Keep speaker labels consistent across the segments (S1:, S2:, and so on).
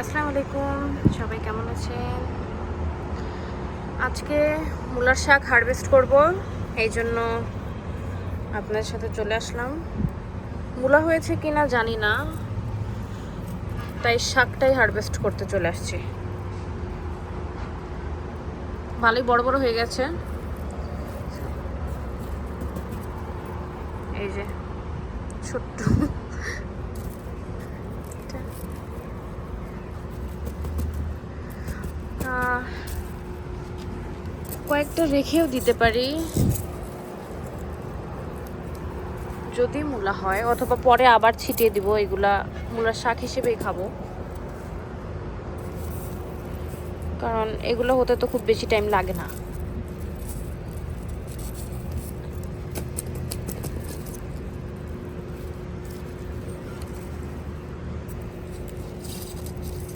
S1: আসসালামু আলাইকুম, সবাই কেমন আছেন? আজকে মূলার শাক হারভেস্ট করব, এই জন্য আপনাদের সাথে চলে আসলাম। মূলা হয়েছে কিনা জানি না, তাই শাকটাই হারভেস্ট করতে চলে আসছি। ভালোই বড় বড় হয়ে গেছে। এই যে, ছোট্ট কয়েকটা রেখেও দিতে পারি। যদি মূলা হয়, অথবা পরে আবার ছিটিয়ে দিব, এগুলা মূলার শাক হিসেবেই খাব। কারণ এগুলো হতে তো খুব বেশি টাইম লাগে না।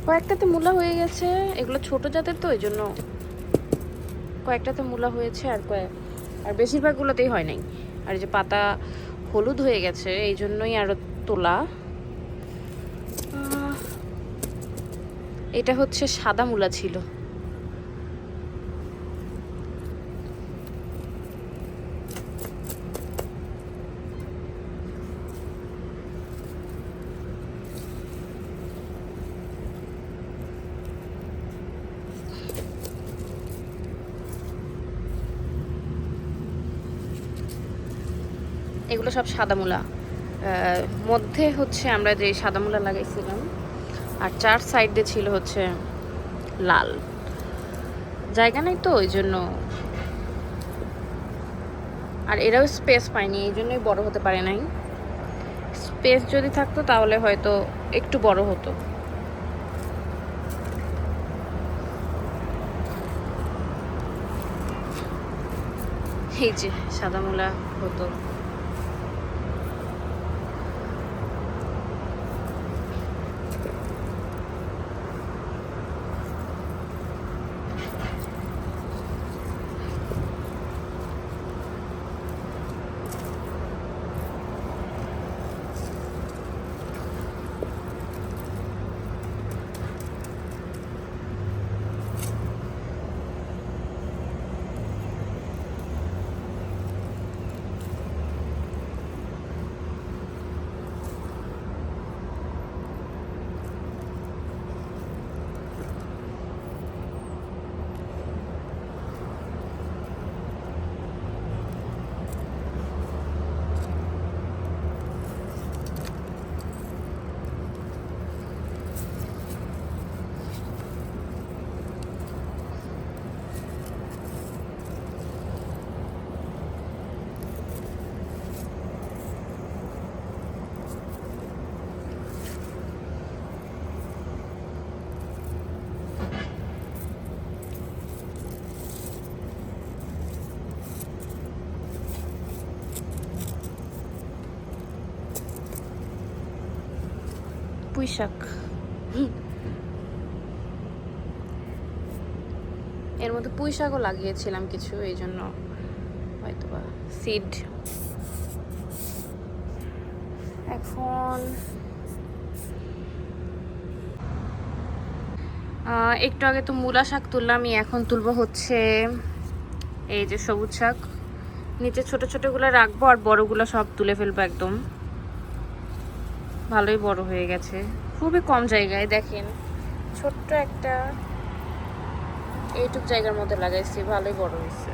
S1: কয়েকটাতে মূলা হয়ে গেছে, এগুলো ছোট জাতের তো ওই জন্য কয়েকটাতে মূলা হয়েছে আর কয়েক আর বেশিরভাগগুলোতেই হয় নাই। আর যে পাতা হলুদ হয়ে গেছে, এই জন্যই আরও তোলা। এটা হচ্ছে সাদা মূলা ছিল। এগুলো সব সাদা মূলা। মধ্যে হচ্ছে আমরা যে সাদা মূলা লাগাইছিলাম, আর চার সাইডে ছিল হচ্ছে লাল। জায়গা নেই তো ওই জন্য আর এরাও স্পেস পায়নি এই জন্যই বড় হতে পারে নাই। স্পেস যদি থাকতো তাহলে হয়তো একটু বড় হতো। এই যে সাদা মূলা হতো। পুঁই শাক এর মধ্যে পুঁই শাকও লাগিয়েছিলাম কিছু, এই জন্য হয়তো বা সিড এখন একটু আগে তো মূলা শাক তুললাম এখন তুলবো হচ্ছে এই যে সবুজ শাক। নিচে ছোট ছোটগুলো রাখব আর বড়গুলো সব তুলে ফেলব একদম। ভালোই বড় হয়ে গেছে। খুবই কম জায়গায়, দেখেন। ছোট্ট একটা এইটুক জায়গার মধ্যে লাগাইছি, ভালোই বড় হয়েছে।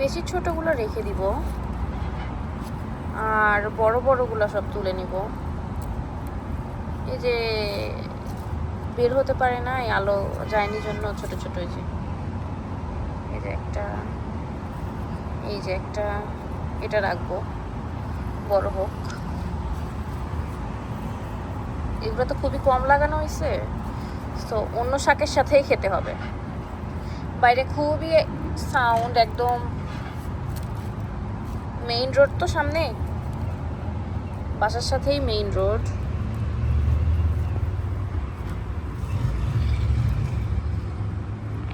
S1: বেশি ছোটগুলো রেখে দিব, আর বড় বড়গুলো সব তুলে নিব। এই যে বের হতে পারে না, এই আলো যায়নি জন্য ছোট ছোট এই যে। এই যে একটা, এই যে একটা, এটা রাখব, বড় হোক। এগুলো তো খুবই কম লাগানো হয়েছে তো অন্য শাকের সাথেই খেতে হবে। বাইরে খুবই সাউন্ড একদম মেইন রোড তো সামনে, বাসার সাথেই মেইন রোড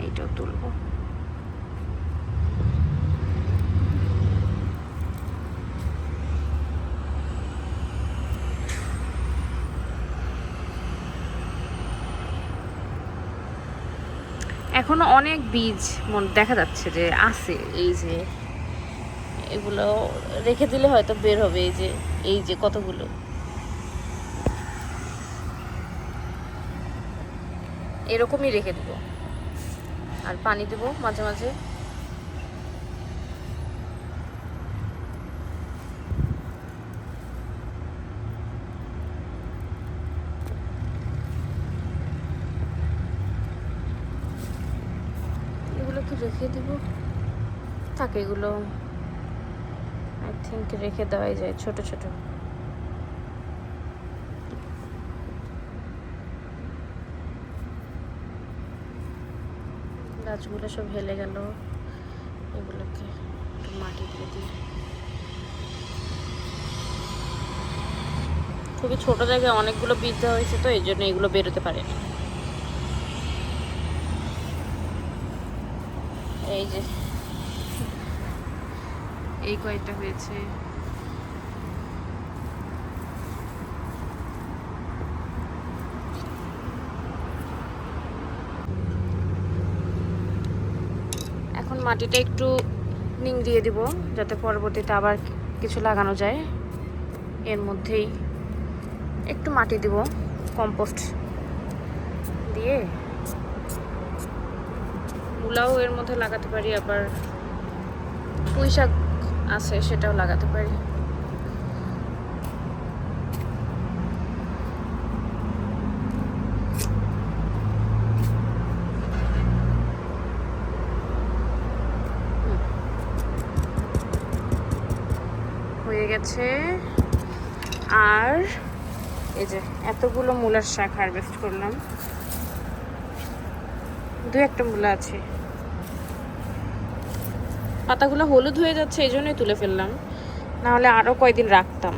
S1: এটাও তুলবো এখনও অনেক বীজ দেখা যাচ্ছে যে আছে, এই যে এগুলো রেখে দিলে হয়তো বের হবে, এই যে এই যে কতগুলো। এরকমই রেখে দেবো। আর পানি দেবো মাঝে মাঝে এগুলো কি রেখে দিব। থাকে এগুলো আই থিঙ্ক রেখে দেওয়াই যায়, ছোট ছোট। গাছগুলো সব হেলে গেল। এগুলোকে একটু মাটি দিয়ে দিই। খুবই ছোট জায়গায় অনেকগুলো বীজ দেওয়া হয়েছে তো, এই জন্য এগুলো বেরোতে পারেনি। এই যে। এই কয়টা হয়েছে। এখন মাটিটা একটু নিংড়িয়ে দিব, যাতে পরবর্তীতে আবার কিছু লাগানো যায়। এর মধ্যেই একটু মাটি দিব, কম্পোস্ট দিয়ে। মূলাও এর মধ্যে লাগাতে পারি, আবার পুঁই শাক আছে সেটাও লাগাতে পারি। হয়ে গেছে। আর এই যে এতগুলো মূলার শাক হারভেস্ট করলাম। দু একটা মূলা আছে। পাতাগুলো হলুদ হয়ে যাচ্ছে, এই জন্যই তুলে ফেললাম। নাহলে আরও কয়দিন রাখতাম।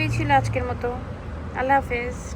S1: এই ছিল আজকের মতো। আল্লাহ হাফেজ।